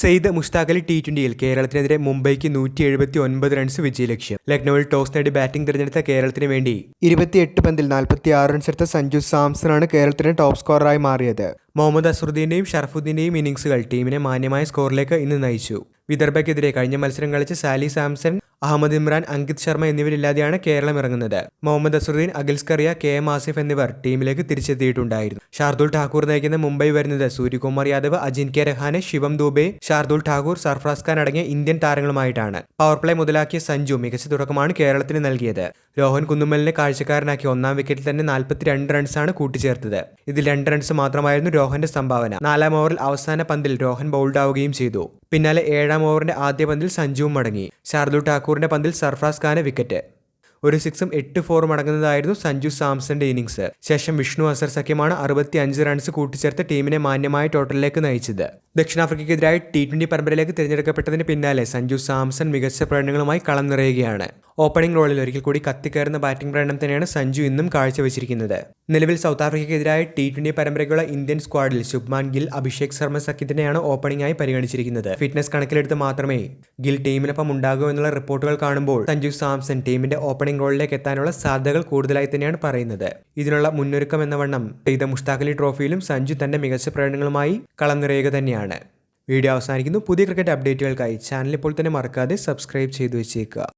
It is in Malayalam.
സെയ്ദ് മുഷ്താഖ് അലി ടി ട്വന്റിയിൽ കേരളത്തിനെതിരെ മുംബൈക്ക് നൂറ്റി എഴുപത്തി ഒൻപത് റൺസ് വിജയലക്ഷ്യം. ലക്നൌവിൽ ടോസ് നേടി ബാറ്റിംഗ് തിരഞ്ഞെടുത്ത കേരളത്തിന് വേണ്ടി ഇരുപത്തിയെട്ട് പന്തിൽ നാൽപ്പത്തി ആറ് റൺസ് എടുത്ത സഞ്ജു സാംസണാണ് കേരളത്തിന്റെ ടോപ്പ് സ്കോററായി മാറിയത്. മുഹമ്മദ് അസറുദ്ദീന്റെയും ഷറഫുദ്ദീന്റെയും ഇന്നിംഗ്സുകൾ ടീമിനെ മാന്യമായ സ്കോറിലേക്ക് ഇന്ന് നയിച്ചു. വിദർഭയ്ക്കെതിരെ കഴിഞ്ഞ മത്സരം കളിച്ച സാലി സാംസൺ അഹമ്മദ് ഇമ്രാൻ അങ്കിത് ശർമ്മ എന്നിവരില്ലാതെയാണ് കേരളം ഇറങ്ങുന്നത്. മുഹമ്മദ് അസറുദ്ദീൻ അഖിൽസ്കറിയ കെ എം ആസിഫ് എന്നിവർ ടീമിലേക്ക് തിരിച്ചെത്തിയിട്ടുണ്ടായിരുന്നു. ഷാർദുൽ ഠാക്കൂർ നയിക്കുന്ന മുംബൈ വരുന്നത് സൂര്യകുമാർ യാദവ് അജിൻക്യ രഹാനെ ശിവം ദുബെ ഷാർദുൽ ഠാക്കൂർ സർഫറാസ് ഖാൻ അടങ്ങിയ ഇന്ത്യൻ താരങ്ങളുമായിട്ടാണ്. പവർ പ്ലേ മുതലാക്കിയ സഞ്ജു മികച്ച തുടക്കമാണ് കേരളത്തിന് നൽകിയത്. രോഹൻ കുന്നുമലിനെ കാഴ്ചക്കാരനാക്കി ഒന്നാം വിക്കറ്റിൽ തന്നെ നാൽപ്പത്തിരണ്ട് റൺസാണ് കൂട്ടിച്ചേർത്തത്. ഇതിൽ രണ്ട് റൺസ് മാത്രമായിരുന്നു രോഹന്റെ സംഭാവന. നാലാം ഓവറിൽ അവസാന പന്തിൽ രോഹൻ ബൗൾഡ് ആവുകയും ചെയ്തു. പിന്നാലെ ഏഴാം ഓവറിന്റെ ആദ്യ പന്തിൽ സഞ്ജുവും മടങ്ങി. ശാർദു ഠാക്കൂറിന്റെ പന്തിൽ സർഫ്രാസ് ഖാന് വിക്കറ്റ് ഒരു സിക്സും എട്ട് ഫോറും അടങ്ങുന്നതായിരുന്നു സഞ്ജു സാംസന്റെ ഇന്നിംഗ്സ് ശേഷം വിഷ്ണു അസർ സഖ്യമാണ് അറുപത്തി അഞ്ച് റൺസ് കൂട്ടിച്ചേർത്ത് ടീമിനെ മാന്യമായ ടോട്ടലിലേക്ക് നയിച്ചത്. ദക്ഷിണാഫ്രിക്കയ്ക്കെതിരായി ടി ട്വന്റി പരമ്പരയിലേക്ക് തിരഞ്ഞെടുക്കപ്പെട്ടതിന് പിന്നാലെ സഞ്ജു സാംസൺ മികച്ച പ്രകടനങ്ങളുമായി കളം നിറയുകയാണ്. ഓപ്പണിംഗ് റോളിൽ ഒരിക്കൽ കൂടി കത്തിക്കയറുന്ന ബാറ്റിംഗ് പ്രകടനം തന്നെയാണ് സഞ്ജു ഇന്നും കാഴ്ചവെച്ചിരിക്കുന്നത്. നിലവിൽ സൗത്ത് ആഫ്രിക്കയ്ക്കെതിരായ ടി ട്വന്റി പരമ്പരയ്ക്കുള്ള ഇന്ത്യൻ സ്ക്വാഡിൽ ശുഭ്മാൻ ഗിൽ അഭിഷേക് ശർമ്മ സഖ്യത്തിനെയാണ് ഓപ്പണിംഗായി പരിഗണിച്ചിരിക്കുന്നത്. ഫിറ്റ്നസ് കണക്കിലെടുത്ത് മാത്രമേ ഗിൽ ടീമിനൊപ്പം ഉണ്ടാകൂ എന്നുള്ള റിപ്പോർട്ടുകൾ കാണുമ്പോൾ സഞ്ജു സാംസൺ ടീമിന്റെ ഓപ്പണിംഗ് റോളിലേക്ക് എത്താനുള്ള സാധ്യതകൾ കൂടുതലായി തന്നെയാണ് പറയുന്നത്. ഇതിനുള്ള മുന്നൊരുക്കം എന്ന വണ്ണം ചെയ്ത മുഷ്താഖലി ട്രോഫിയിലും സഞ്ജു തന്റെ മികച്ച പ്രകടനങ്ങളുമായി കളം തന്നെയാണ്. വീഡിയോ അവസാനിക്കുന്നു. പുതിയ ക്രിക്കറ്റ് അപ്ഡേറ്റുകൾക്കായി ചാനൽ ഇപ്പോൾ തന്നെ മറക്കാതെ സബ്സ്ക്രൈബ് ചെയ്തു വെച്ചേക്കുക.